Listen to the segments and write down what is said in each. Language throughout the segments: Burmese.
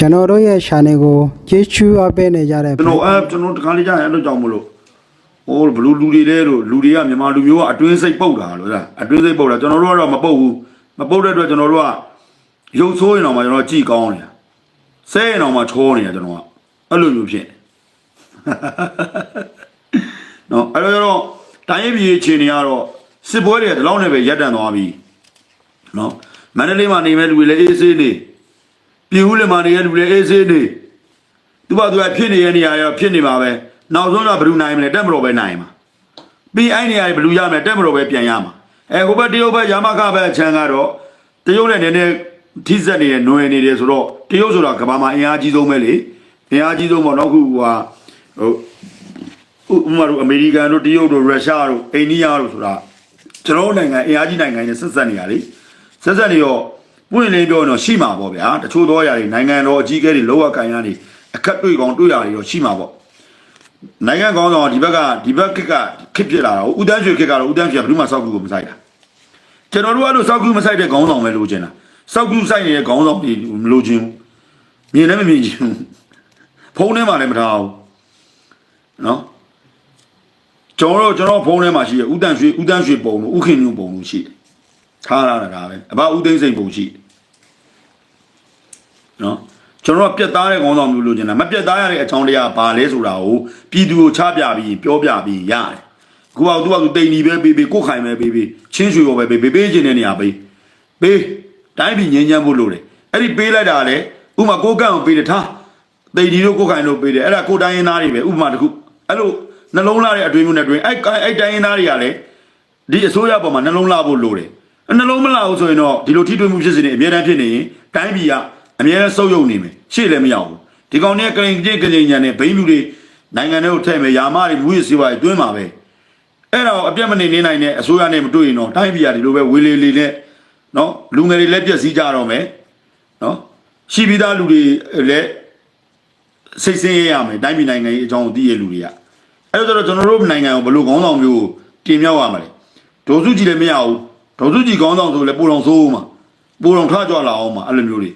ကျွန်တော်တို့ရဲ့ channel ကိုကျေးဇူးအပ်ပေးနေကြတဲ့ကျွန်တော်အဲကျွန်တော်တခါလေးကြာရင်အဲ့လိုကြောင့်မလို့ဟိုဘလူလူတွေလဲလို့လူတွေကမြန်မာလူမျိုးကအတွင်းစိတ်ပုတ်တာလို့လားအတွင်းစိတ်ပုတ်တာကျွန်တော်တို့ကတော့မပုတ်ဘူးမပုတ်တဲ့အတွက်ကျွန်တော်တို့ကရုပ်ဆိုးရင်တော့မှကျွန်တော်ကြည်ကောင်းနေတာဆဲရင်တော့မှချောနေတာကျွန်တော်ကအဲ့လိုမျိုးဖြစ်နေနော်အဲ့လိုတော့တိုင်းရေးပြည်အခြေအနေကတော့စစ်ပွဲတွေကဒီလောက်နဲ့ပဲရပ်တန့်သွားပြီနော်မန္တလေးမှာနေမဲ့လူတွေလည်းအေးဆေးနေ ပြည်ဦးလည်းမှာနေတဲ့လူတွေလည်းအေးဆေးနေသူကသူကဖြစ်နေတဲ့နေရာရောဖြစ်နေပါပဲနောက်ဆုံးတော့ဘယ်သူနိုင်မလဲတက်မတော်ပဲနိုင်မှာပြီးအဲ့နေရာဘယ်သူရမလဲတက်မတော်ပဲပြန်ရမှာအဲဟိုဘက်တရုတ်ဘက်ရမခဘက်အချမ်းကတော့တရုတ်နဲ့နည်းနည်းထိစက်နေတယ်ຫນွယ်နေတယ်ဆိုတော့တရုတ်ဆိုတာကမ္ဘာမှာအင်အားကြီးဆုံးပဲလေအင်အားကြီးဆုံးပေါ့နော်ခုဟိုဟာဟိုဥမာတို့အမေရိကန်တို့တရုတ်တို့ရုရှားတို့အိန္ဒိယတို့ဆိုတာကျွန်တော်တို့နိုင်ငံအင်အားကြီးနိုင်ငံတွေဆက်ဆက်နေရလေဆက်ဆက်နေတော့ ပွင့်လင်းပြောရင်တော့ရှိမှာပေါ့ဗျာတချို့သောအရာတွေနိုင်ငံတော်အကြီးအကဲတွေလောကကိုင်ရနေအခက်တွေ့ကောင်တွေ့ရတယ်တော့ရှိမှာပေါ့နိုင်ငံကောင်းဆောင်ကဒီဘက်ကဒီဘက်ခက်ကခစ်ဖြစ်လာတော့ဦးတန်းရွှေခက်ကတော့ဦးတန်းရွှေကဘယ်သူမှစောက်ကူကိုမဆိုင်တာကျွန်တော်တို့အဲ့လိုစောက်ကူမဆိုင်တဲ့ခေါင်းဆောင်ပဲလိုချင်တာစောက်ကူဆိုင်နေတဲ့ခေါင်းဆောင်တွေမလိုချင်ဘူးမြင်လည်းမမြင်ချင်ဘူးဖုန်းထဲမှာလည်းမထားဘူးနော်ကျွန်တော်တို့ကျွန်တော်ဖုန်းထဲမှာရှိရဦးတန်းရွှေဦးတန်းရွှေပုံလို့ဦးခင်ညွန့်ပုံလို့ရှိတယ် ထားရတာဒါပဲအဘဦးသိန်းစိန်ပုံရှိတယ်နော်ကျွန်တော်တို့ကပြက်သားတဲ့ခေါင်းဆောင်မျိုးလိုချင်တာမပြက်သားရတဲ့အကြောင်းတရားဘာလဲဆိုတာကိုပြည်သူကိုချပြပြီးပြောပြပြီးရတယ်ခုကသူကသူတိန်နီပဲပေးပေးကိုယ်ခိုင်ပဲပေးပေးချင်းရွှေရောပဲပေးပေးပေးခြင်းတဲ့နေရာပေးပေးတိုင်းပြည်ငြိမ်းချမ်းဖို့လိုတယ်အဲ့ဒီပေးလိုက်တာလေဥမာကိုကန့်ကိုပေးတယ်ထားတိန်နီတို့ကိုယ်ခိုင်တို့ပေးတယ်အဲ့ဒါကိုတိုင်းရင်းသားတွေပဲဥပမာတစ်ခုအဲ့လိုနှလုံးလာတဲ့အတွေ့အကြုံနဲ့တွေ့အဲ့အဲ့တိုင်းရင်းသားတွေကလည်းဒီအစိုးရပေါ်မှာနှလုံးလာဖို့လိုတယ် နှလုံးမလာဘူးဆိုရင်တော့ဒီလိုထိတွေ့မှုဖြစ်စဉ်တွေအများတန်းဖြစ်နေရင်တိုင်းပြည်ကအများနဲ့ဆုပ်ယုပ်နေမယ်ရှေ့လည်းမရောက်ဘူးဒီကောင်တွေကကရင်ကျင်းကရင်ညာနဲ့ဘိန်းလူတွေနိုင်ငံတွေကိုထည့်မယ်ယာမတွေမူရစီပါတွေတွင်းမှာပဲအဲ့တော့အပြတ်မနေနေနိုင်တဲ့အစိုးရနဲ့မတွေ့ရင်တော့တိုင်းပြည်ကဒီလိုပဲဝေလေလေနဲ့နော်လူငယ်တွေလည်းပြက်စီးကြတော့မယ်နော်ရှိပြီးသားလူတွေလည်းစိတ်ဆင်းရဲရမယ်တိုင်းပြည်နိုင်ငံရေးအကြောင်းကိုသိရလူတွေကအဲ့တော့ကျွန်တော်တို့နိုင်ငံကိုဘယ်လိုခေါင်းဆောင်မျိုးတင်မြောက်ရမှာလဲဒေါ်စုကြည်လည်းမရဘူး ဒေါ်စုကြည်ခေါင်းဆောင်ဆိုလည်းပိုတော်ဆိုးမှာပိုတော်ထကြွလာအောင်မှာအဲ့လိုမျိုးတွေ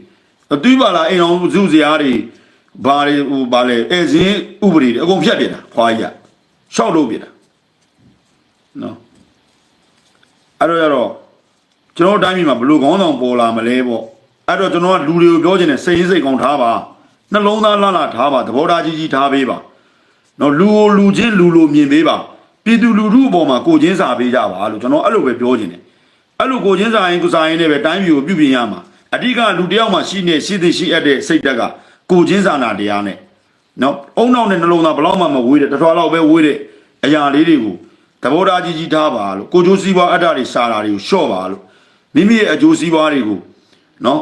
အတူပါလားအိမ်အောင်စုစရာတွေဘာတွေဟိုဘာလဲအဲစင်းဥပဒေတွေအကုန်ဖြတ်ပြတာခွာကြီးကရှောက်လို့ပြတာနော်အဲ့တော့ရတော့ကျွန်တော်တို့တိုင်းပြည်မှာဘယ်လိုခေါင်းဆောင်ပေါ်လာမလဲပေါ့အဲ့တော့ကျွန်တော်ကလူတွေကိုပြောချင်တယ်စိတ်ရင်းစိတ်ကောင်းထားပါနှလုံးသားလှလှထားပါသဘောထားကြီးကြီးထားပေးပါနော်လူကိုလူချင်းလူလိုမြင်ပေးပါပြည်သူလူထုအပေါ်မှာကိုချင်းစာပေးကြပါလို့ကျွန်တော်အဲ့လိုပဲပြောချင်တယ် အဲ့လိုကိုချင်းစာရင်ကိုစာရင်နဲ့ပဲတိုင်းပြည်ကိုပြုပြင်ရမှာအဓိကလူတယောက်မှရှိနေရှိသည်ရှိအပ်တဲ့စိတ်ဓာတ်ကကိုချင်းစာနာတရားနဲ့နော်အုံနောက်နဲ့နှလုံးသားဘလောက်မှမဝေးတဲ့တစ်ထွာလောက်ပဲဝေးတဲ့အရာလေးတွေကိုသဘောထားကြီးကြီးထားပါလို့ကိုကျိုးစည်းပွားအတ္တတွေစာတာတွေကိုရှော့ပါလို့မိမိရဲ့အကျိုးစည်းပွားတွေကိုနော်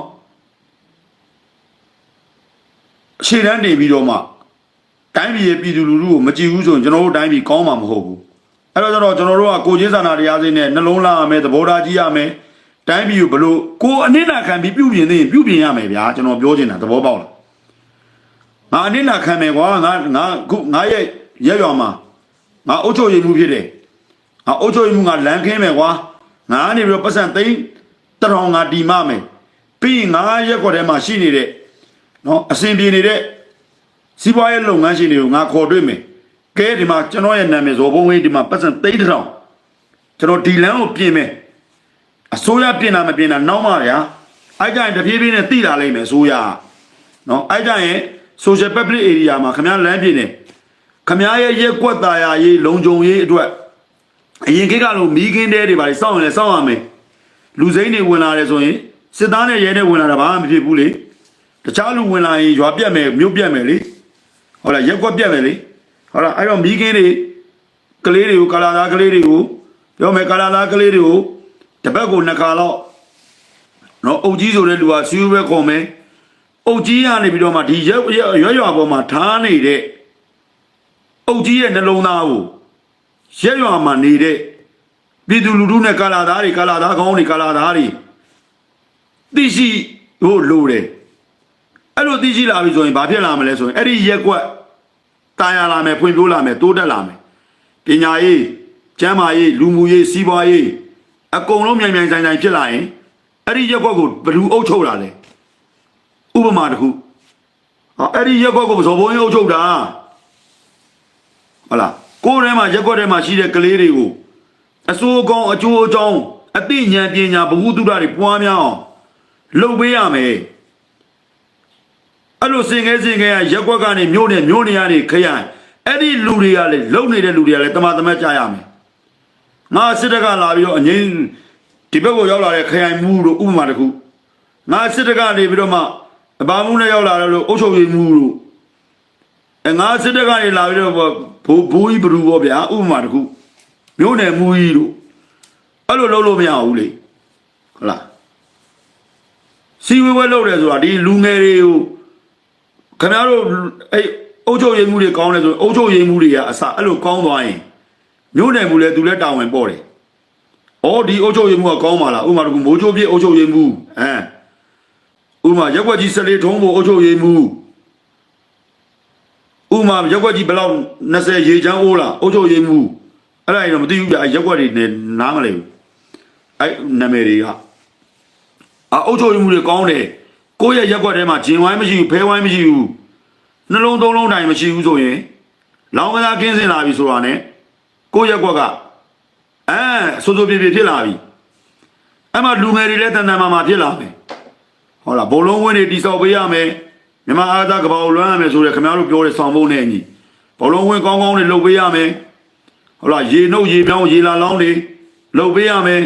ရှေ့တန်းတင်ပြီးတော့မှတိုင်းပြည်ရဲ့ပြည်သူလူထုကိုမကြည့်ဘူးဆိုရင်ကျွန်တော်တို့တိုင်းပြည်ကောင်းမှာမဟုတ်ဘူး အဲ့တော့ကျတော့ကျွန်တော်တို့ကကိုချင်းစာနာတရားစိတ်နဲ့နှလုံးသားရမယ်သဘောထားကြီးရမယ်တိုင်းပြည်ကိုဘလို့ကိုအနစ်နာခံပြီးပြုပြင်နေရင်ပြုပြင်ရမယ်ဗျာကျွန်တော်ပြောချင်တာသဘောပေါက်လားငါအနစ်နာခံမယ်ကွာငါငါခုငါရဲ့ရက်ရွာမှာငါအုတ်ချုပ်ရည်မှုဖြစ်တယ်ငါအုတ်ချုပ်ရည်မှုငါလမ်းခင်းမယ်ကွာငါကနေပြီးတော့ပတ်စံသိန်းတရောင်ငါတီမမယ်ပြီးရင်ငါရက်ခွက်ထဲမှာရှိနေတဲ့နော်အစဉ်ပြေနေတဲ့စီးပွားရေးလုပ်ငန်းရှင်တွေကိုငါခေါ်တွေ့မယ် ကဲဒီမှာကျွန်တော်ရဲ့နာမည်ဇော်ဘုံဝေးဒီမှာပတ်စံသိန်းတရောင်ကျွန်တော်ဒီလမ်းကိုပြင်မယ်အစိုးရပြင်တာမပြင်တာနောက်မှဗျာအဲ့ကြရင်တပြေးပြေးနဲ့တိလာလိမ့်မယ်အစိုးရကနော်အဲ့ကြရင် social public area မှာခမည်းလမ်းပြင်နေခမည်းရဲ့ရက်ကွက်ตาရရေးလုံခြုံရေးအတွက်အရင်ခေတ်ကလိုမီးခင်းတဲတွေပါလေစောင့်ရင်လည်းစောင့်ရမယ်လူစိမ့်တွေဝင်လာတယ်ဆိုရင်စစ်သားနဲ့ရဲနဲ့ဝင်လာတာဘာမှမဖြစ်ဘူးလေတခြားလူဝင်လာရင်ရွာပြတ်မယ်မြို့ပြတ်မယ်လေဟုတ်လားရက်ကွက်ပြတ်မယ်လေ ဟုတ်လားအဲ့တော့မီးခင်းတွေကလေးတွေကိုကာလာသားကလေးတွေကိုပြောမယ်ကာလာသားကလေးတွေကိုတပတ်ကိုနှစ်ခါတော့နော်အုတ်ကြီးဆိုတဲ့လူကစီးရဲခေါ်မယ်အုတ်ကြီးကနေပြီးတော့မှဒီရွရွရွပေါ်မှာထားနေတဲ့အုတ်ကြီးရဲ့နှလုံးသားကိုရက်ရွာမှာနေတဲ့ပြည်သူလူထုနဲ့ကာလာသားတွေကာလာသားကောင်းတွေကာလာသားတွေသိရှိဟိုလိုတယ်အဲ့လိုသိရှိလာပြီဆိုရင်ဘာဖြစ်လာမလဲဆိုရင်အဲ့ဒီရက်ကွက် တာယာလာမယ်ဖွံ့ဖြိုးလာမယ်တိုးတက်လာမယ်ပညာရေးကျန်းမာရေးလူမှုရေးစီးပွားရေးအကုန်လုံးမြိုင်မြိုင်ဆိုင်ဆိုင်ဖြစ်လာရင်အဲ့ဒီရက်ကွက်ကိုဘယ်သူအုပ်ချုပ်လာလဲဥပမာတစ်ခုဟာအဲ့ဒီရက်ကွက်ကိုဇော်ဘုံကြီးအုပ်ချုပ်တာဟုတ်လားကိုယ်ထဲမှာရက်ကွက်ထဲမှာရှိတဲ့ကလေးတွေကိုအစိုးအကောင်အကျိုးအကြောင်းအသိဉာဏ်ပညာဘ ഹു တုဒ္ဒတွေပွားများအောင်လုပ်ပေးရမယ် အဲ့လိုစင်ငယ်စင်ငယ်ကရက်ကွက်ကနေမြို့နယ်မြို့နေရာတွေခရိုင်အဲ့ဒီလူတွေကလေလုံနေတဲ့လူတွေကလည်းတမန်တမတ်ကြရမယ်ငါစစ်တပ်ကလာပြီးတော့အငိမ့်ဒီဘက်ကိုရောက်လာတဲ့ခရိုင်မူတို့ဥပမာတစ်ခုငါစစ်တပ်ကနေပြီးတော့မှအဘာမှုနဲ့ရောက်လာတယ်လို့အုပ်ချုပ်ရေးမူတို့အဲငါစစ်တပ်ကနေလာပြီးတော့ဘိုးဘိုးကြီးဘလူပေါ့ဗျာဥပမာတစ်ခုမြို့နယ်မူကြီးတို့အဲ့လိုလုပ်လို့မရဘူးလေဟုတ်လားစီဝဲဝဲလုပ်တယ်ဆိုတာဒီလူငယ်တွေကို ခင်ဗျားတို့အဲ့အုပ်ချုပ်ရေးမှုတွေကောင်းတယ်ဆိုရင်အုပ်ချုပ်ရေးမှုတွေကအစအဲ့လိုကောင်းသွားရင်မြို့နယ်မူလည်းသူလည်းတာဝန်ပေါ့တယ်။အော်ဒီအုပ်ချုပ်ရေးမှုကကောင်းပါလားဥပမာတကူမိုးချိုးပြည့်အုပ်ချုပ်ရေးမှုအဲဥပမာရက်ွက်ကြီးစလေးထုံးဖို့အုပ်ချုပ်ရေးမှုဥပမာရက်ွက်ကြီးဘယ်လောက်20ရေချမ်းအိုးလားအုပ်ချုပ်ရေးမှုအဲ့ဒါရင်တော့မသိဘူးပြအဲ့ရက်ွက်တွေနဲ့နားမလဲဘူးအဲ့နာမည်တွေကအာအုပ်ချုပ်ရေးမှုတွေကောင်းတယ် ကိုယ့်ရဲ့ရက်ွက်ထဲမှာဂျင်ဝိုင်းမရှိဘူးဖဲဝိုင်းမရှိဘူးနှလုံးသုံးလုံးတိုင်မရှိဘူးဆိုရင်လောင်းကစားကင်းစင်လာပြီဆိုတာ ਨੇ ကိုယ့်ရက်ွက်ကအဲဆိုးဆိုးပြေပြေဖြစ်လာပြီအဲ့မှာလူငယ်တွေလည်းတန်တန်မာမာဖြစ်လာမယ်ဟုတ်လားဘုံလုံးဝင်းတွေတိဆောက်ပေးရမယ်မြန်မာအားသားကပောက်လွမ်းရမယ်ဆိုရယ်ခင်ဗျားတို့ပြောတဲ့ဆောင်ဖို့နဲ့အညီဘုံလုံးဝင်းကောင်းကောင်းတွေလုပ်ပေးရမယ်ဟုတ်လားရေနှုတ်ရေပြောင်းရေလာလောင်းတွေလုပ်ပေးရမယ်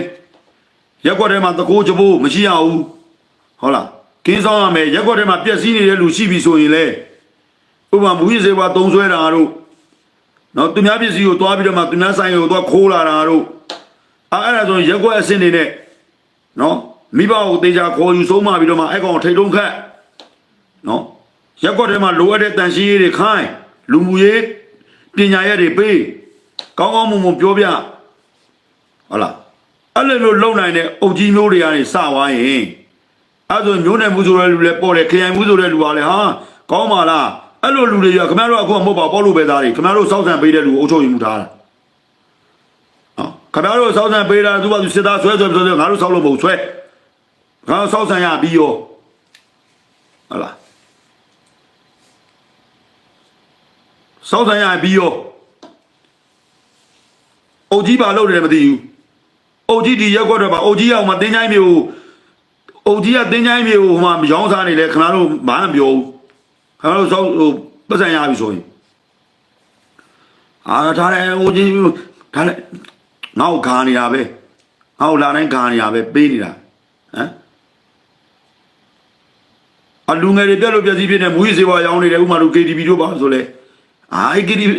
ရက်ွက်ထဲမှာတကိုးချဖို့မရှိရဘူးဟုတ်လား ကင်းဆောင်ရမယ်ရက်ွက်ထဲမှာပျက်စီးနေတဲ့လူရှိပြီဆိုရင်လေဥပမာမူကြီးစေဘာတုံးဆွဲတာတို့နော်သူများပစ္စည်းကိုသွားပြီးတော့မှသူများဆိုင်ကိုသွားခိုးလာတာတို့အဲအဲ့ဒါဆိုရင်ရက်ွက်အစင်းနေနဲ့နော်မိဘကိုတေချာခေါ်ယူဆုံးမပြီးတော့မှအဲ့ကောင်ထိတ်တုံးခတ်နော်ရက်ွက်ထဲမှာလိုအပ်တဲ့တန်ရှင်းရေးတွေခိုင်းလူမှုရေးပညာရက်တွေပေးကောင်းကောင်းမွန်မွန်ပြောပြဟုတ်လားအဲ့လိုလိုလုံနိုင်တဲ့အုပ်ကြီးမျိုးတွေကနေစသွားရင် အဲ့ဆိုမျိုးနယ်မှုဆိုတဲ့လူလည်းပေါ်တယ်ခရိုင်မှုဆိုတဲ့လူကလည်းဟာကောင်းပါလားအဲ့လိုလူတွေကခင်ဗျားတို့အခုမဟုတ်ပါပေါ်လို့ပဲသားတွေခင်ဗျားတို့စောက်ဆံပေးတဲ့လူကိုအုပ်ချုပ်ရင်မှုထားတာနော်ခင်ဗျားတို့စောက်ဆံပေးတာသူကသူစစ်သားဆွဲဆွဲဆွဲဆွဲငါတို့စောက်လို့မဟုတ်ဆွဲငါတို့စောက်ဆံရပြီးရောဟုတ်လားစောက်ဆံရပြီးရောအုပ်ကြီးပါလို့တယ်မသိဘူးအုပ်ကြီးဒီရက်ကွက်တော့ပါအုပ်ကြီးအောင်မတင်းချိုင်းမျိုး အုပ်ကြီးကတင်းချိုင်းမျိုးဟိုမှာရောင်းစားနေလေခင်ဗျားတို့ဘာမှမပြောဘူးခင်ဗျားတို့စောက်ဟိုပတ်စံရပြီဆိုရင်အာထားတယ်ဟိုကြီးထားလိုက်ငါ့ကိုခါနေတာပဲငါ့ကိုလာတိုင်းခါနေတာပဲပေးနေတာဟမ်အလူငယ်တွေပြက်လို့ပြက်စီးဖြစ်နေမူကြီးစေဝါရောင်းနေတယ်ဥမာတို့ KTV တို့ပါဆိုလဲအာ KTV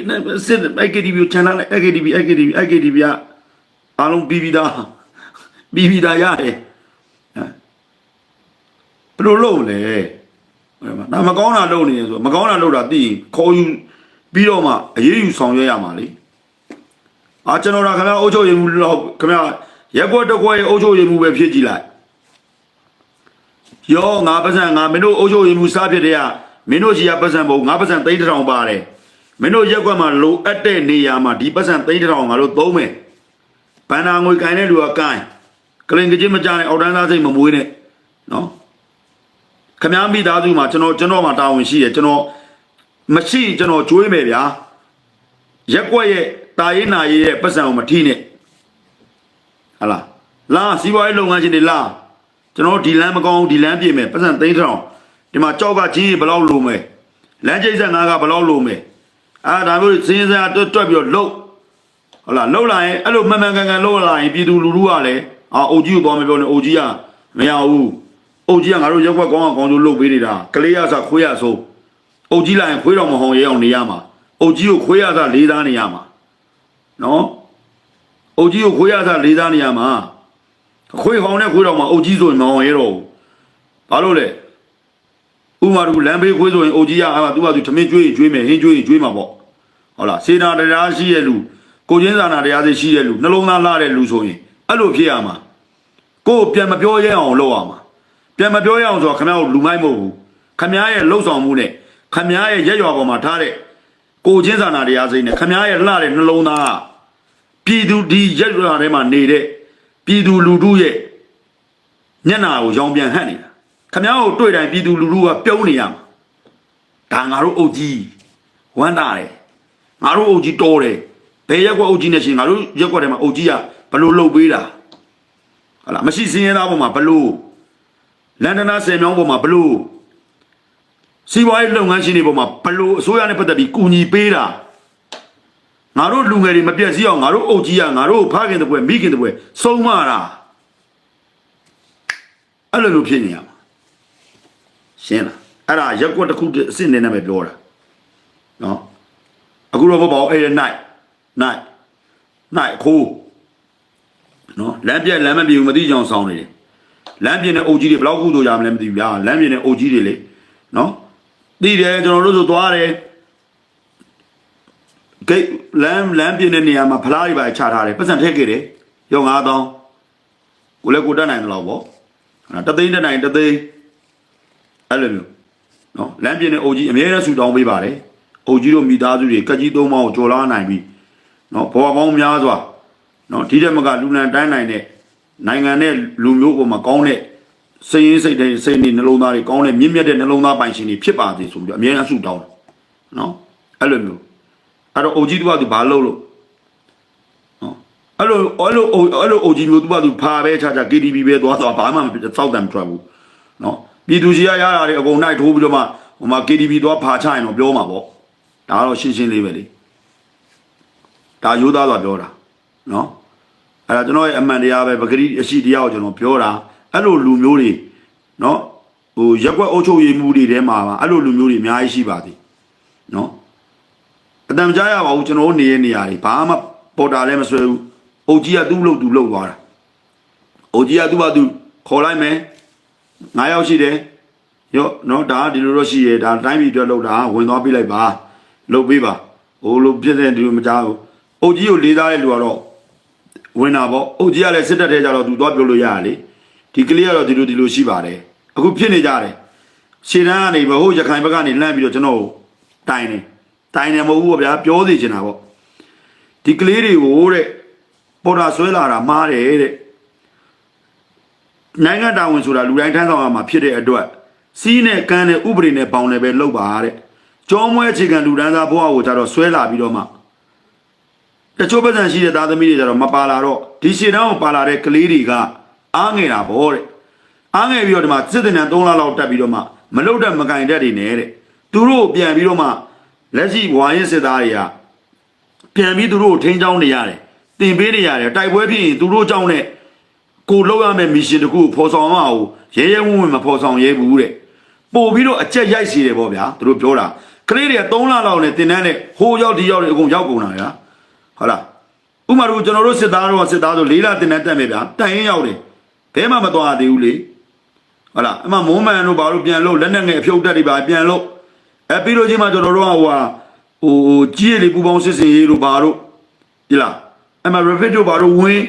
စစ် KTV ကိုချန်လာလိုက် KTV KTV KTV ကအားလုံးပြီးပြီးသားပြီးပြီးသားရတယ်ဟမ် ဘယ်လိုလုပ်လဲအဲ့မှာဒါမကောင်းတာလုပ်နေရင်ဆိုမကောင်းတာလုပ်တာသိရင်ခေါ်ယူပြီးတော့မှအရေးယူဆောင်ရွက်ရမှာလေအာကျွန်တော်ကခင်ဗျားအုပ်ချုပ်ရေးမှုတော့ခင်ဗျားရက်ကွက်တစ်ကွက်ရဲ့အုပ်ချုပ်ရေးမှုပဲဖြစ်ကြည့်လိုက်ယောငါပတ်စံငါမင်းတို့အုပ်ချုပ်ရေးမှုစားဖြစ်တဲ့ကမင်းတို့ကြီးကပတ်စံပုံငါပတ်စံသိန်းတစ်ထောင်ပါတယ်မင်းတို့ရက်ကွက်မှာလိုအပ်တဲ့နေရာမှာဒီပတ်စံသိန်းတစ်ထောင်ငါတို့သုံးမယ်ဘန္နာငွေကိုင်းတဲ့လူကကိုင်းကလင်ကချင်းမကြနဲ့အောက်တန်းသားစိတ်မမွေးနဲ့နော် ခမားမိသားစုမှာကျွန်တော်ကျွန်တော်မှာတာဝန်ရှိတယ်ကျွန်တော်မရှိကျွန်တော်ကြွေးမယ်ဗျာရက်ကွက်ရဲ့တာရေးနာရေးရဲ့ပတ်စံကိုမထိနဲ့ဟာလားလာစီးပွားရေးလုပ်ငန်းရှင်တွေလာကျွန်တော်ဒီလမ်းမကောင်းဒီလမ်းပြည့်မယ်ပတ်စံသိန်းထောင်ဒီမှာကြောက်ကချင်းဘယ်လောက်လိုမယ်လမ်းကျိတ်ဆက်ငါးကဘယ်လောက်လိုမယ်အာဒါမျိုးစင်းစရာတွတ်တွက်ပြီးတော့လှုပ်ဟုတ်လားလှုပ်လာရင်အဲ့လိုမှန်မှန်ကန်ကန်လှုပ်လာရင်ပြည်သူလူထုကလည်းအာအိုကြီးကိုသွားမပြောနဲ့အိုကြီးကမရဘူး အုတ်ကြီးကငါတို့ရက်ွက်ကောင်းအောင်ကောင်းကျိုးလုပ်ပေးနေတာကလေးရစားခွေးရဆိုးအုတ်ကြီးလိုက်ရင်ခွေးတော်မဟောင်ရဲအောင်နေရမှာအုတ်ကြီးကိုခွေးရစားလေးသားနေရမှာနော်အုတ်ကြီးကိုခွေးရစားလေးသားနေရမှာခွေးဟောင်နဲ့ခွေးတော်မှာအုတ်ကြီးဆိုရင်မဟောင်ရဲတော့ဘူးဘာလို့လဲဥမာတို့လမ်းဘေးခွေးဆိုရင်အုတ်ကြီးကအာသူကသူထမင်းကျွေးရင်ကျွေးမယ်ဟင်းကျွေးရင်ကျွေးမှာပေါ့ဟုတ်လားစေနာတရားရှိရဲ့လူကိုချင်းစာနာတရားသိရှိရဲ့လူနှလုံးသားလာတဲ့လူဆိုရင်အဲ့လိုဖြစ်ရမှာကိုယ်ပြန်မပြောရဲအောင်လုပ်ရမှာ ပြန်မပြောရအောင်ဆိုတော့ခမရလူမိုက်မဟုတ်ဘူးခမရရဲ့လှုပ်ဆောင်မှုနဲ့ခမရရဲ့ရက်ရွာပေါ်မှာထားတဲ့ကိုချင်းစာနာတရားစိတ်နဲ့ခမရရဲ့လှတဲ့နှလုံးသားကပြည်သူဒီရက်ရွာထဲမှာနေတဲ့ပြည်သူလူထုရဲ့ညံ့နာကိုရောင်ပြန်ဟန့်နေတာခမရကိုတွေ့တိုင်းပြည်သူလူထုကပြုံးနေရမှာဒါငါတို့အုပ်ကြီးဝမ်းတာတယ်ငါတို့အုပ်ကြီးတော်တယ်ဘယ်ရက်ကွက်အုပ်ကြီးနဲ့ရှင်ငါတို့ရက်ကွက်ထဲမှာအုပ်ကြီးကဘလို့လှုပ်ပေးတာဟုတ်လားမရှိစင်းရဲသားပေါ်မှာဘလို့ လန်ဒနာဆယ်မြောင်းပေါ်မှာဘလို့စီးပွားရေးလုပ်ငန်းရှင်တွေပေါ်မှာဘလို့အစိုးရနဲ့ပတ်သက်ပြီးကူညီပေးတာငါတို့လူငယ်တွေမပြည့်စည်အောင်ငါတို့အုပ်ကြီးကငါတို့ဖခင်တပွဲမိခင်တပွဲဆုံးမတာအဲ့လိုလိုဖြစ်နေရမှာရှင်းလားအဲ့ဒါရက်ကွက်တစ်ခုအစ်စ်နေနဲ့ပဲပြောတာနော်အခုတော့မပေါ့အဲ့ရ night night night ခိုးနော်လမ်းပြက်လမ်းမပြေဘူးမသိကြအောင်ဆောင်းနေတယ် လမ်းပြင်းတဲ့အုပ်ကြီးတွေဘယ်လောက်ကုသိုလ်ရမလဲမသိဘူးဗျာလမ်းပြင်းတဲ့အုပ်ကြီးတွေလေနော်သိတယ်ကျွန်တော်တို့ဆိုသွားတယ်ဂိတ်လမ်းလမ်းပြင်းတဲ့နေရာမှာဖလားတွေပါချထားတယ်ပတ်စံထည့်ခဲ့တယ်ရော9000ကိုလည်းကိုတက်နိုင်တယ်လို့ပေါ့တသိန်းတက်နိုင်တသိန်းအဲ့လိုမျိုးနော်လမ်းပြင်းတဲ့အုပ်ကြီးအများနဲ့ဆူတောင်းပေးပါတယ်အုပ်ကြီးတို့မိသားစုတွေကက်ကြီးသုံးပေါင်းကိုကြော်လာနိုင်ပြီနော်ဘဝပေါင်းများစွာနော်ဒီတက်မကလူလန်တိုင်းနိုင်တဲ့ နိုင်ငံနဲ့လူမျိုးပေါ်မှာကောင်းတဲ့စိတ်ရင်းစိတ်တွေစိတ်နေနှလုံးသားတွေကောင်းတဲ့မြင့်မြတ်တဲ့နှလုံးသားပိုင်ရှင်တွေဖြစ်ပါစေဆိုပြီးတော့အများနဲ့ဆူတောင်းတယ်နော်အဲ့လိုမျိုးအဲ့တော့အုပ်ကြီးတို့ကသူဘာလုပ်လို့နော်အဲ့လိုအဲ့လိုအဲ့လိုအုပ်ကြီးမျိုးသူကသူဖာပဲခြားခြား KTV ပဲသွားသွားဘာမှမဖြစ်စောက်တံမထွက်ဘူးနော်ပြည်သူကြီးရရတာတွေအကုန်နိုင်ထိုးပြီးတော့မှဟိုမှာ KTV သွားဖာချရင်တော့ပြောမှာပေါ့ဒါကတော့ရှင်းရှင်းလေးပဲလေဒါရိုးသားစွာပြောတာနော် အဲ့ဒါကျွန်တော်ရဲ့အမှန်တရားပဲပဂရိအရှိတရားကိုကျွန်တော်ပြောတာအဲ့လိုလူမျိုးတွေနော်ဟိုရက်ွက်အုပ်ချုပ်ရေးမှုတွေထဲမှာပါအဲ့လိုလူမျိုးတွေအများကြီးရှိပါသေးနော်အတံကြားရပါဘူးကျွန်တော်တို့နေရနေရာတွေဘာမှပေါ်တာလည်းမဆွဲဘူးအုတ်ကြီးကသူ့လို့သူ့လို့သွားတာအုတ်ကြီးကသူ့ဘာသူခေါ်လိုက်မယ်ငါးယောက်ရှိတယ်ရော့နော်ဒါကဒီလိုတော့ရှိရဲဒါတိုင်းပြည်အတွက်လောက်တာဝင်သွားပြလိုက်ပါလုတ်ပေးပါဟိုလိုပြည့်တဲ့ဒီလိုမကြားဘူးအုတ်ကြီးကိုလေးစားတဲ့လူကတော့ ဝင်တာပေါ့အုတ်ကြီးကလည်းစစ်တပ်ထဲကြတော့သူသွားပြောလို့ရရလေဒီကလေးကတော့ဒီလိုဒီလိုရှိပါတယ်အခုဖြစ်နေကြတယ်ရှေ့တန်းကနေဘဟုတ်ရခိုင်ဘက်ကနေလှမ်းပြီးတော့ကျွန်တော်တိုင်နေတိုင်နေမဟုတ်ဘူးပေါ့ဗျာပြောစီချင်တာပေါ့ဒီကလေးတွေကိုတဲ့ပေါ်တာဆွဲလာတာမှားတယ်တဲ့နိုင်ငံတာဝန်ဆိုတာလူတိုင်းထမ်းဆောင်ရမှာဖြစ်တဲ့အတွက်စီးနဲ့ကန်းနဲ့ဥပဒေနဲ့ပေါင်းတယ်ပဲလုပ်ပါတဲ့ကြောမွဲအခြေခံလူဒန်းသားဘဝကိုကြတော့ဆွဲလာပြီးတော့မှ တချို့ပတ်စံရှိတဲ့သားသမီးတွေကြတော့မပါလာတော့ဒီရှေ့တန်းကိုပါလာတဲ့ကလေးတွေကအားငယ်တာဗောတဲ့အားငယ်ပြီးတော့ဒီမှာစစ်တဲ့နံ3လလောက်တက်ပြီးတော့မှမလုတ်တဲ့မကင်တဲ့တွေနဲ့တဲ့သူတို့ပြန်ပြီးတော့မှလက်ရှိဝါရင်စစ်သားတွေကပြန်ပြီးသူတို့ကိုထိန်းချောင်းနေရတယ်တင်ပေးနေရတယ်တိုက်ပွဲဖြစ်ရင်သူတို့ကြောင့်နဲ့ကိုလောက်ရမယ့်မစ်ရှင်တခုကိုဖော်ဆောင်အောင်ရဲရဲဝံ့ဝံ့မဖော်ဆောင်ရဲဘူးတဲ့ပို့ပြီးတော့အကြက်ရိုက်စီတယ်ဗောဗျာသူတို့ပြောတာကလေးတွေက3လလောက်နဲ့တင်တန်းနဲ့ဟိုရောက်ဒီရောက်တွေအကုန်ရောက်ကုန်တာဗျာ ဟုတ်လားဥမာတို့ကျွန်တော်တို့စစ်သားတို့ကစစ်သားဆိုလေးလတင်တန်းတက်မယ်ဗျာတိုင်ရင်ရောက်တယ်ဘဲမှမသွားသေးဘူးလေဟုတ်လားအမမိုးမန်တို့ဘာလို့ပြန်လို့လက်နဲ့ငယ်အဖြုတ်တက်တွေပါပြန်လို့အဲပြီးလို့ချင်းမှကျွန်တော်တို့ကဟိုဟာဟိုကြီးရည်လေးပူပေါင်းစစ်စင်ရေးတို့ဘာတို့ဒီလားအမ rapid တို့ဘာတို့ဝင်း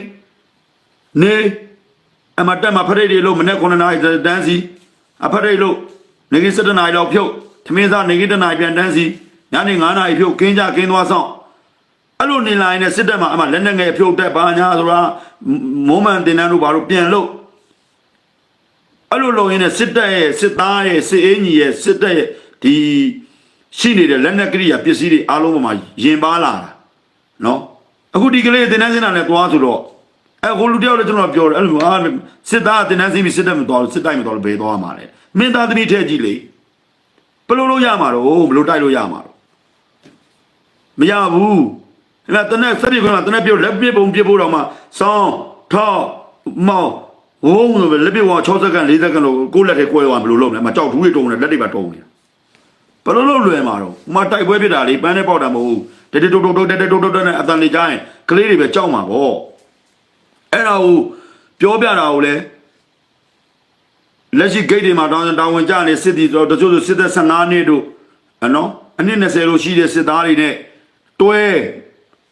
နေအမတက်မှာဖရိတ်တွေလို့မနေ့9နာရီတန်းစီအဖရိတ်လို့နေကြီး7နာရီလောက်ဖြုတ်သမင်းသားနေကြီးတနာရီပြန်တန်းစီညနေ9နာရီဖြုတ်ကင်းကြကင်းသွားဆောင် အဲ့လိုနေလာရင်စစ်တပ်မှာအမလက်နဲ့ငယ်ဖြုတ်တက်ပါညာဆိုတာမိုးမှန်တင်တန်းတို့ဘာလို့ပြန်လို့အဲ့လိုလုပ်ရင်းနဲ့စစ်တပ်ရဲ့စစ်သားရဲ့စစ်အင်းကြီးရဲ့စစ်တပ်ရဲ့ဒီရှိနေတဲ့လက်နက်ကရိယာပစ္စည်းတွေအားလုံးပေါ်မှာရင်ပါလာတာနော်အခုဒီကလေးတင်တန်းစင်းတာနဲ့သွားဆိုတော့အဲကိုလူတယောက်လည်းကျွန်တော်ပြောတယ်အဲ့လိုအာစစ်သားတင်တန်းစင်းပြီးစစ်တပ်မတော်စစ်တိုက်မတော်ဘယ်သွားမှာလဲမင်းသားသမီးထဲကြည့်လေဘယ်လိုလုပ်ရမှာတော့ဘယ်လိုတိုက်လို့ရမှာတော့မရဘူး အဲ့ဒါတနက်စက်ပြကတနက်ပြုတ်လက်ပြပုံပြဖို့တော့မှစောင်းထောက်မောင်းဝုန်းလို့ပဲလက်ပြဝ6စက္ကန့်4စက္ကန့်လို့ကိုယ့်လက်ထဲကွဲသွားဘယ်လိုလုပ်မလဲမကြောက်ထူးတွေတုံးတယ်လက်တွေပါတုံးတယ်ဘယ်လိုလုပ်လွယ်မှာတော့ဟိုမှာတိုက်ပွဲဖြစ်တာလေပန်းနဲ့ပေါက်တာမဟုတ်ဘူးတက်တက်တုတ်တုတ်တက်တက်တုတ်တုတ်နဲ့အတန်လေးကြရင်ကလေးတွေပဲကြောက်မှာပေါ့အဲ့ဒါကိုပြောပြတာကိုလည်းလက်ရှိဂိတ်တွေမှာတောင်းတာဝန်ကြနေစစ်တီတော့တချို့ဆိုစစ်သက်15နှစ်တို့အနော်အနည်း20လို့ရှိတဲ့စစ်သားတွေနဲ့တွဲ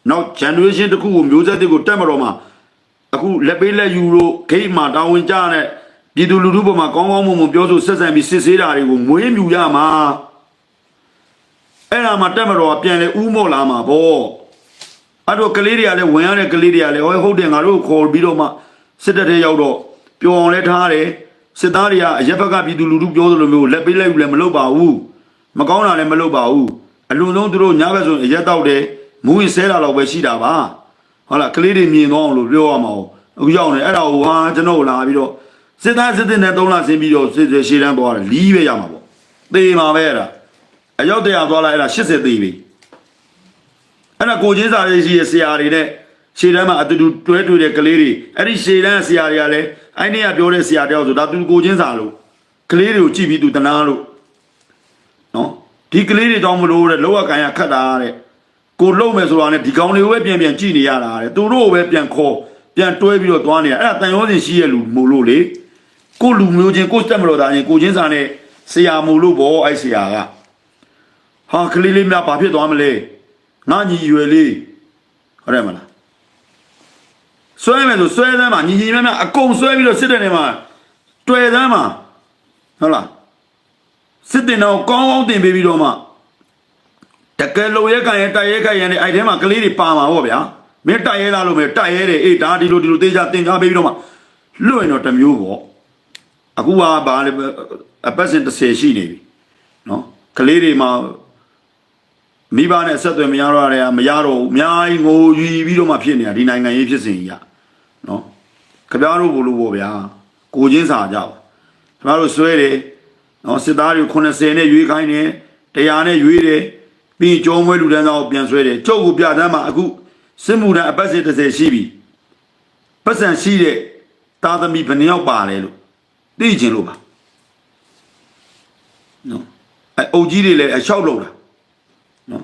နောက် generation တစ်ခုကိုမျိုးဆက်တွေကိုတက်မတော်မှာအခုလက်ပေးလက်ယူလို့ဂိတ်မှာတာဝန်ကြတဲ့ပြည်သူလူထုပေါ်မှာကောင်းကောင်းမွန်မွန်ပြောဆိုဆက်ဆံပြီးစစ်ဆေးတာတွေကိုမွေးမြူရမှာအဲ့ဒါမှတက်မတော်ကပြန်လေဥမော့လာမှာဗောအဲ့တော့ကလေးတွေကလည်းဝင်ရတဲ့ကလေးတွေကလည်းဟောဟုတ်တယ်ငါတို့ခေါ်ပြီးတော့မှစစ်တပ်ထဲရောက်တော့ပျော်အောင်လဲထားတယ်စစ်သားတွေကအရက်ဘက်ကပြည်သူလူထုပြောသလိုမျိုးလက်ပေးလက်ယူလည်းမလုပ်ပါဘူးမကောင်းတာလည်းမလုပ်ပါဘူးအလွန်ဆုံးသူတို့ညဘက်ဆိုရင်အရက်တောက်တယ် မူးရင်ဆဲတာတော့ပဲရှိတာပါဟုတ်လားကလေးတွေမြင်သွားအောင်လို့ပြောရမှာဟုတ်အခုရောက်နေအဲ့ဒါကိုဟာကျွန်တော်လာပြီးတော့စစ်သားစစ်တင်နဲ့သုံးလဆင်းပြီးတော့စစ်ရှေ့တန်းသွားတယ်လီးပဲရမှာပေါ့သေမှာပဲအဲ့ဒါအရောက်တရားသွားလိုက်အဲ့ဒါ80သေးပြီအဲ့ဒါကိုချင်းစာရေးရှိရဆရာတွေနဲ့ရှေ့တန်းမှာအတူတူတွဲတွေ့တဲ့ကလေးတွေအဲ့ဒီရှေ့တန်းဆရာတွေကလည်းအဲ့ဒီကပြောတဲ့ဆရာတယောက်ဆိုဒါသူကိုချင်းစာလို့ကလေးတွေကိုကြည့်ပြီးသူတနာလို့နော်ဒီကလေးတွေတောင်းမလို့တဲ့လောကကန်ရခတ်တာတဲ့ ကိုလုံမယ်ဆိုတာနဲ့ဒီကောင်တွေကိုပဲပြန်ပြန်ကြည့်နေရတာတဲ့သူတို့ကိုပဲပြန်ခေါ်ပြန်တွဲပြီးတော့သွားနေရအဲ့ဒါတန်ရောစင်ရှိရလူမို့လို့လေကိုလူမျိုးချင်းကိုစက်မလို့သားချင်းကိုချင်းစာနဲ့ဆရာမို့လို့ဗောအဲ့ဆရာကဟာကလေးလေးများဘာဖြစ်သွားမလဲငါညီရွယ်လေးဟုတ်တယ်မလားဆွဲမယ်ဆိုဆွဲသမ်းမှာညီညီများများအကုန်ဆွဲပြီးတော့စစ်တဲ့နေမှာတွေ့သမ်းမှာဟုတ်လားစစ်တင်တော့ကောင်းကောင်းတင်ပေးပြီးတော့မှ တကယ်လုံရဲကန်ရဲတိုက်ရဲခိုက်ရဲနဲ့အဲ့ထဲမှာကလေးတွေပါမှာပေါ့ဗျာမင်းတိုက်ရဲလာလို့မယ်တိုက်ရဲတယ်အေးဒါဒီလိုဒီလိုတေးကြတင်ကားပေးပြီးတော့မှလွတ်ရင်တော့တစ်မျိုးပေါ့အခုကဘာလဲအပတ်စဉ်30ရှိနေပြီနော်ကလေးတွေမှာမိဘနဲ့ဆက်သွယ်မရတော့တယ်မရတော့ဘူးအများကြီးငိုယူပြီးတော့မှဖြစ်နေတာဒီနိုင်ငံရေးဖြစ်စဉ်ကြီးอ่ะနော်ခပြားတို့ဘလို့ပေါ့ဗျာကိုချင်းစာကြပါခင်ဗျားတို့ဆွဲတယ်နော်စစ်သားတွေ80နဲ့ရွေးခိုင်းတယ်100နဲ့ရွေးတယ် ပြီးရင်ကြောမွဲလူတန်းသားကိုပြန်ဆွဲတယ်ကျုပ်ကိုပြတမ်းမှာအခုစစ်မှုထမ်းအပတ်စဉ်30ရှိပြီပတ်စံရှိတဲ့တာသမီဘယ်နှယောက်ပါလဲလို့သိချင်လို့ပါနော်အဲအုပ်ကြီးတွေလည်းအလျှောက်လို့တာနော်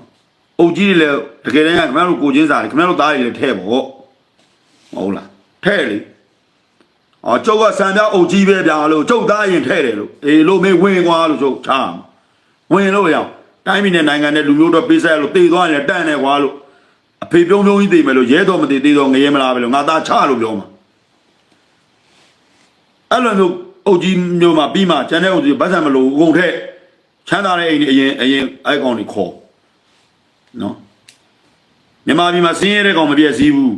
အုပ်ကြီးတွေလည်းတကယ်တမ်းကခင်ဗျားတို့ကိုချင်းစားတယ်ခင်ဗျားတို့သားတွေလည်းထဲ့ပေါ့ဟုတ်လားထဲ့လေအော်ကျုပ်ကဆံပြအုပ်ကြီးပဲဗျာလို့ကျုပ်သားရင်ထဲ့တယ်လို့အေးလို့မေးဝင်ကွာလို့ကျုပ်ချားဝင်လို့ရအောင် တိုင်းပြည်နဲ့နိုင်ငံနဲ့လူမျိုးတော့ပေးဆက်လို့တေသွားရင်လည်းတန့်နေကွာလို့အဖေပြုံးပြုံးကြီးတေမယ်လို့ရဲတော်မတေသေးတော့ငရဲမလားပဲလို့ငါသားချလို့ပြောမှာအဲ့လိုမျိုးအုပ်ကြီးမျိုးမှာပြီးမှကျန်တဲ့အုပ်ကြီးဗတ်ဆံမလို့အကုန်ထဲ့ချမ်းသာတဲ့အိမ်ကြီးအရင်အရင်အဲ့ကောင်တွေခေါ်နော်မြန်မာပြည်မှာဆင်းရဲတဲ့ကောင်မပြည့်စည်ဘူး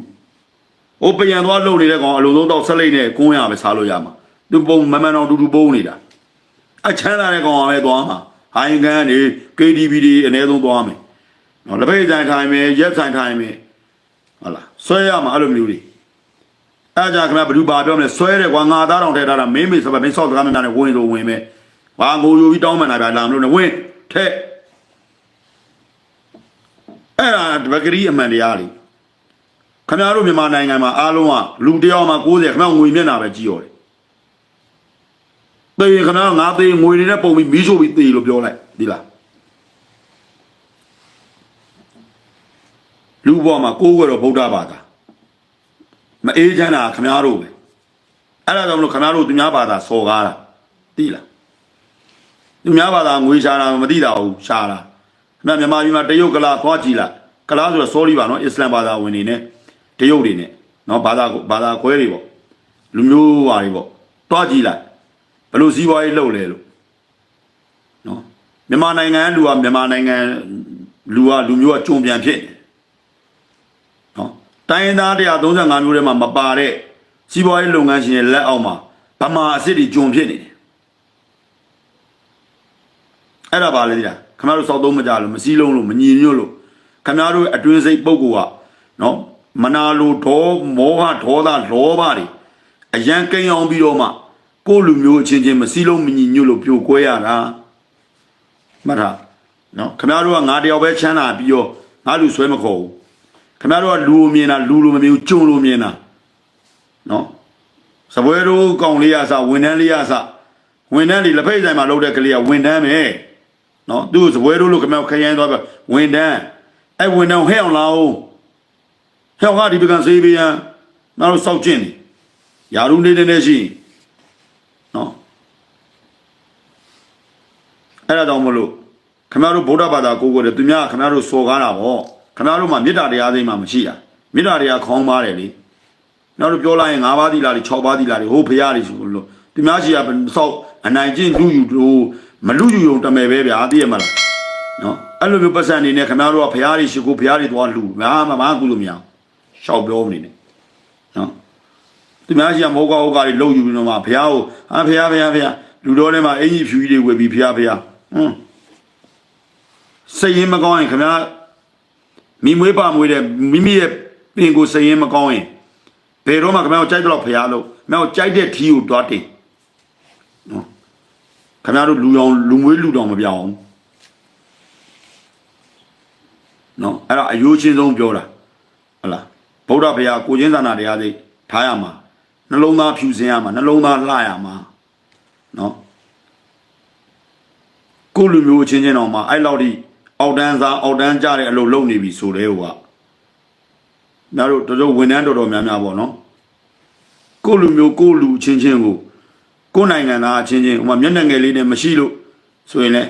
ဟိုပြန်သွားလုံနေတဲ့ကောင်အလုံးစုံတော့ဆက်လိုက်နဲ့ကုန်းရပဲစားလို့ရမှာသူပုံမမှန်တော့တူတူပုံးနေတာအချမ်းသာတဲ့ကောင်ကပဲသွားမှာ ဟိုင်းကန်နေ KTV တွေအ ਨੇ ဆုံးသွားမယ်နော်လက်ဖက်ဆိုင်ထိုင်မယ်ရက်ဆိုင်ထိုင်မယ်ဟုတ်လားဆွဲရမှာအဲ့လိုမျိုးတွေအဲ့ကြခင်ဗျာဘယ်သူပါပြောမလဲဆွဲတယ်ကွာငါသားတော်ထဲထားတာမင်းမေစပါမင်းဆောက်စကားမနာနဲ့ဝင်လို့ဝင်မယ်ဘာငိုယူပြီးတောင်းမှန်တာဗျာလာမလို့နဲ့ဝင်ထဲအဲ့ဒါဗကရီအမှန်တရားလေးခင်ဗျားတို့မြန်မာနိုင်ငံမှာအားလုံးကလူတစ်ယောက်မှ90ခင်ဗျားငွေမျက်နှာပဲကြည့်ရတယ်။ တေးခင်ဗျားငါသေးငွေတွေနဲ့ပုံပြီးမီးရှို့ပြီးတေးလို့ပြောလိုက်ဒီလား။လူဘဝမှာကိုးကွယ်တော့ဗုဒ္ဓဘာသာမအေးချမ်းတာခင်ဗျားတို့ပဲ။အဲ့ဒါကြောင့်မလို့ခင်ဗျားတို့သူများဘာသာစော်ကားတာသိလား။သူများဘာသာငွေရှာတာမသိတာဘူးရှာတာ။ခင်ဗျားမြန်မာပြည်မှာတရုတ်ကလာသွားကြည့်လား။ကလားဆိုတော့ sorry ပါနော်အစ္စလမ်ဘာသာဝင်နေနဲ့တရုတ်တွေနဲ့နော်ဘာသာကိုဘာသာခွဲတွေပေါ့လူမျိုးဟာတွေပေါ့တွားကြည့်လိုက် ဘယ်လိုစီးပွားရေးလုပ်လဲလို့နော်မြန်မာနိုင်ငံကလူကမြန်မာနိုင်ငံလူကလူမျိုးကကြုံပြန်ဖြစ်နေနော်တိုင်းရင်းသား135မျိုးထဲမှာမပါတဲ့စီးပွားရေးလုပ်ငန်းရှင်ရဲ့လက်အောက်မှာဗမာအစ်စ်တွေကြုံဖြစ်နေတယ်အဲ့ဒါပါလေဒီလားခင်ဗျားတို့စောက်သုံးမကြလို့မစည်းလုံးလို့မညီညွတ်လို့ခင်ဗျားတို့အတွင်းစိတ်ပုဂ္ဂိုလ်ကနော်မနာလိုဒေါမောဟဒေါသလောဘတွေအရန်ကိန်းအောင်ပြီးတော့မှ ကိုယ့်လူမျိုးအချင်းချင်းမစည်းလုံးမညီညွတ်လို့ပြိုကွဲရတာမှတ်ထားနော်ခင်ဗျားတို့ကငါတယောက်ပဲချမ်းသာပြီးတော့ငါလူဆွဲမခေါ်ဘူးခင်ဗျားတို့ကလူကိုမြင်တာလူလိုမမြင်ဘူးကျုံလိုမြင်တာနော်စပွဲတို့ကောင်လေးရစဝန်ထမ်းလေးရစဝန်ထမ်းတွေလက်ဖက်ဆိုင်မှာလုပ်တဲ့ကလေးကဝန်ထမ်းပဲနော်သူ့စပွဲတို့လို့ခင်ဗျားခရမ်းသွားပြဝန်ထမ်းအဲ့ဝန်ထမ်းဟဲ့အောင်လာအောင်ဟဲ့ဟာဒီပကံစေးပေးရန်ငါတို့စောက်ကျင့်နေယာရုနေနေနေရှိ နော်အဲ့ဒါတော့မလို့ခမရတို့ဗုဒ္ဓဘာသာကိုးကွယ်တယ်သူများခမရတို့စော်ကားတာပေါ့ခမရတို့မှာမေတ္တာတရားသိမ်းမှမရှိတာမေတ္တာတရားခေါင်းပါတယ်လေနောက်တို့ပြောလိုက်ရင်၅ပါးသီလာတွေ၆ပါးသီလာတွေဟိုဖရာတွေဆိုလို့သူများရှိရစောက်အနိုင်ကျင့်လူယူလို့မလူယူုံတမယ်ပဲဗျာသိရမလားနော်အဲ့လိုမျိုးပတ်စံနေနဲ့ခမရတို့ကဖရာတွေရှိကိုဖရာတွေသွားလူငါမှမကူလို့မရအောင်ရှောက်ပြောမနေနဲ့နော် သူများရှိရမောကဟုတ်ကတွေလှုပ်ယူပြီးတော့မှဘုရားကိုအာဘုရားဘုရားဘုရားလူတော်ထဲမှာအင်ကြီးဖြူကြီးတွေဝယ်ပြီးဘုရားဘုရားဟွန်းစိတ်ရင်းမကောင်းရင်ခင်ဗျာမိမွေးပါမွေးတဲ့မိမိရဲ့ပင်ကိုစိတ်ရင်းမကောင်းရင်ဘယ်တော့မှခင်ဗျားကိုကြိုက်တော့ဖရားလို့ခင်ဗျားကိုကြိုက်တဲ့ထီကိုတွားတင်နော်ခင်ဗျားတို့လူအောင်လူမွေးလူတော်မပြောင်းအောင်နော်အဲ့ဒါအယိုးချင်းဆုံးပြောတာဟုတ်လားဗုဒ္ဓဘုရားကိုချင်းသာနာတရားစိတ်ထားရမှာ နှလုံးသားဖြူစင်ရမှာနှလုံးသားလှရမှာနော်ကိုယ့်လူမျိုးအချင်းချင်းတော်မှာအဲ့လောက်ထိအောက်တန်းစားအောက်တန်းကြတဲ့အလုပ်လုပ်နေပြီဆိုတဲ့ဟိုကများတို့တော်တော်ဝန်ထမ်းတော်တော်များများပေါ့နော်ကိုယ့်လူမျိုးကိုယ့်လူအချင်းချင်းကိုကိုယ့်နိုင်ငံသားအချင်းချင်းဟိုမှာမျက်နှာငယ်လေးနဲ့မရှိလို့ဆိုရင်လည်း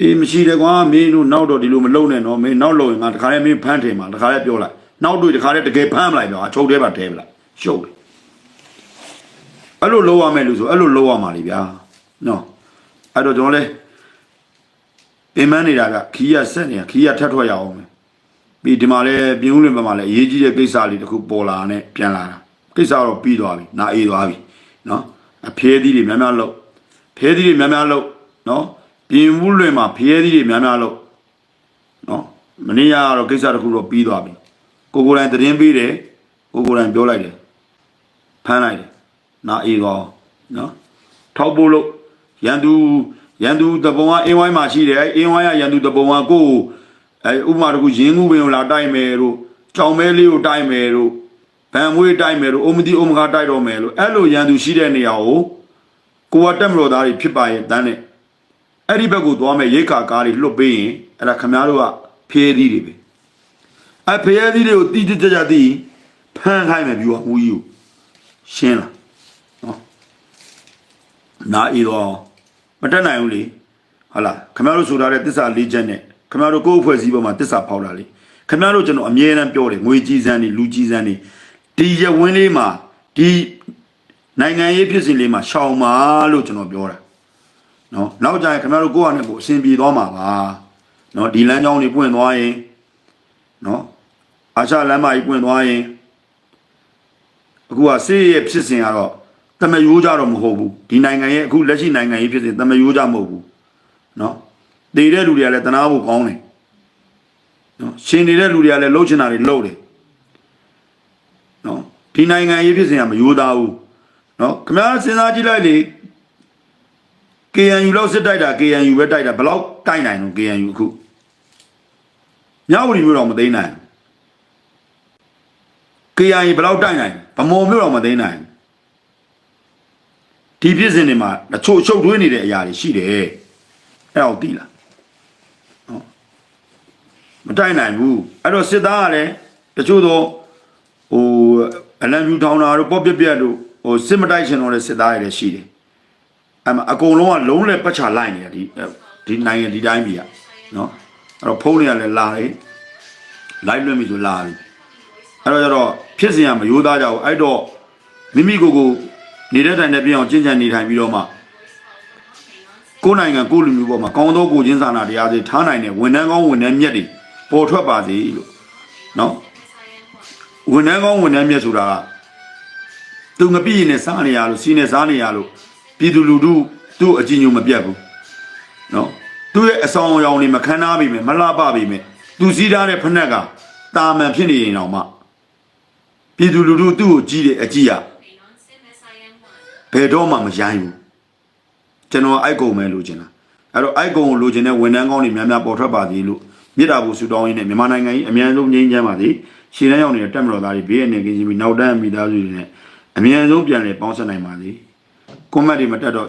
အေးမရှိတယ်ကွာမင်းတို့နောက်တော့ဒီလိုမလုပ်နဲ့နော်မင်းနောက်လုပ်ရင်ငါတခါလေးမင်းဖမ်းထင်မှာတခါလေးပြောလိုက်နောက်တွေ့တခါလေးတကယ်ဖမ်းမလိုက်တော့အချုပ်ထဲမှာထဲပလိုက်ရှုပ်တယ် အဲ့လိုလုပ်ရမယ်လို့ဆိုအဲ့လိုလုပ်ရမှာလေဗျာနော်အဲ့တော့ကျွန်တော်လည်းပင်မနေတာကခီးရဆက်နေတာခီးရထပ်ထွက်ရအောင်မယ်ပြီးဒီမှာလည်းပြင်းဦးလွင်ဘက်မှာလည်းအရေးကြီးတဲ့ကိစ္စလေးတစ်ခုပေါ်လာနဲ့ပြန်လာတာကိစ္စတော့ပြီးသွားပြီနာအေးသွားပြီနော်အဖျဲသီးတွေများများလို့ဖျဲသီးတွေများများလို့နော်ပြင်းဦးလွင်မှာဖျဲသီးတွေများများလို့နော်မနေ့ကတော့ကိစ္စတစ်ခုတော့ပြီးသွားပြီကိုကိုယ်တိုင်သတင်းပေးတယ်ကိုကိုယ်တိုင်ပြောလိုက်တယ်ဖမ်းလိုက်တယ် နာအေးသွားနော်ထောက်ဖို့လို့ရန်သူရန်သူတပုံကအင်းဝိုင်းမှာရှိတယ်အဲအင်းဝိုင်းကရန်သူတပုံကကိုယ်အဲဥပမာတခုရင်းကူပင်ကိုလာတိုက်မယ်တို့ကြောင်မဲလေးကိုတိုက်မယ်တို့ဗန်မွေးတိုက်မယ်တို့အုံမတိအုံမကားတိုက်တော့မယ်လို့အဲ့လိုရန်သူရှိတဲ့နေရာကိုကိုကတက်မလို့သားတွေဖြစ်ပါရဲ့တန်းနဲ့အဲ့ဒီဘက်ကိုသွားမယ်ရိတ်ခါကားတွေလွတ်ပေးရင်အဲ့ဒါခမားတို့ကဖျဲသီးတွေပဲအဖျဲသီးတွေကိုတီးတီးကြကြတီးဖမ်းခိုင်းမယ်ပြီးတော့မူကြီးကိုရှင်းလားနော် နာအီတော့မတက်နိုင်ဘူးလေဟုတ်လားခင်ဗျားတို့ဆိုထားတဲ့တစ္ဆာလေးချက်နဲ့ခင်ဗျားတို့ကိုယ့်အဖွဲ့အစည်းပေါ်မှာတစ္ဆာဖောက်တာလေခင်ဗျားတို့ကျွန်တော်အမြဲတမ်းပြောတယ်ငွေကြီးစန်းနေလူကြီးစန်းနေဒီရဝင်းလေးမှာဒီနိုင်ငံရေးဖြစ်စဉ်လေးမှာရှောင်ပါလို့ကျွန်တော်ပြောတာနော်နောက်ကြရင်ခင်ဗျားတို့ကိုယ့်ဟာနဲ့ကိုယ်အဆင်ပြေသွားမှာပါနော်ဒီလမ်းကြောင်းတွေပွင့်သွားရင်နော်အာရှလမ်းမကြီးပွင့်သွားရင်အခုကဆေးရဲ့ဖြစ်စဉ်ကတော့ တမယိုးကြတော့မဟုတ်ဘူးဒီနိုင်ငံရဲ့အခုလက်ရှိနိုင်ငံရေးဖြစ်စဉ်တမယိုးကြမဟုတ်ဘူးနော်တည်တဲ့လူတွေကလည်းတနာဖို့ကောင်းတယ်နော်ရှင်နေတဲ့လူတွေကလည်းလှုပ်ချင်တာတွေလှုပ်တယ်နော်ဒီနိုင်ငံရေးဖြစ်စဉ်ကမယိုးသားဘူးနော်ခင်ဗျားစဉ်းစားကြည့်လိုက်လေ KNU လောက်စစ်တိုက်တာ KNU ပဲတိုက်တာဘလောက်တိုက်နိုင်လို့ KNU အခုညဝတီမျိုးတော့မသိနိုင် KNU ဘလောက်တိုက်နိုင်ဗမော်မျိုးတော့မသိနိုင် ဒီဖြစ်စဉ်တွေမှာတချို့ချုပ်ထွေးနေတဲ့အရာတွေရှိတယ်အဲ့ဒါကိုသိလားနော်မတိုက်နိုင်ဘူးအဲ့တော့စစ်သားကလည်းတချို့တော့ဟိုအလံဖြူထောင်တာတို့ပေါ့ပြက်ပြက်တို့ဟိုစစ်မတိုက်ချင်တော့တဲ့စစ်သားတွေလည်းရှိတယ်အဲ့မှာအကုန်လုံးကလုံးလဲပတ်ချလိုက်နေတာဒီဒီနိုင်ငံဒီတိုင်းပြည်ကနော်အဲ့တော့ဖုန်းတွေကလည်းလာတယ်လိုက်လွှင့်ပြီဆိုလာပြီအဲ့တော့ကျတော့ဖြစ်စဉ်ကမရိုးသားကြဘူးအဲ့တော့မိမိကိုယ်ကို နေတဲ့တိုင်နဲ့ပြင်းအောင်ကျင့်ကြံနေထိုင်ပြီးတော့မှကိုယ်နိုင်ငံကိုယ်လူမျိုးပေါ်မှာကောင်းသောကိုယ်ချင်းစာနာတရားတွေထားနိုင်တဲ့ဝန်ထမ်းကောင်းဝန်ထမ်းမြတ်တွေပေါ်ထွက်ပါစေလို့နော်ဝန်ထမ်းကောင်းဝန်ထမ်းမြတ်ဆိုတာကသူငပြည့်နဲ့စားနေရလို့စီးနေစားနေရလို့ပြည်သူလူထုသူ့အကြည်ညိုမပြတ်ဘူးနော်သူ့ရဲ့အဆောင်အယောင်တွေမခမ်းနားပြီမယ်မလှပပြီမယ်သူစည်းထားတဲ့ဖက်နှက်ကတာမန်ဖြစ်နေရင်တော့မှပြည်သူလူထုသူ့ကိုကြည့်တဲ့အကြည့်ရ ဘယ်တော့မှမရိုင်းဘူးကျွန်တော်အိုက်ကုံပဲလိုချင်တာအဲ့တော့အိုက်ကုံကိုလိုချင်တဲ့ဝန်ထမ်းကောင်းတွေများများပေါ်ထွက်ပါသေးလို့မြစ်တာဘူးဆူတောင်းရင်းနဲ့မြန်မာနိုင်ငံကြီးအမြန်ဆုံးငြိမ်းချမ်းပါစေရှင်းတန်းရောက်နေတဲ့တက်မတော်သားတွေဘေးအနေကင်းချင်းပြီးနောက်တန်းမိသားစုတွေနဲ့အမြန်ဆုံးပြန်လည်ပေါင်းဆက်နိုင်ပါစေကွန်မန့်တွေမတက်တော့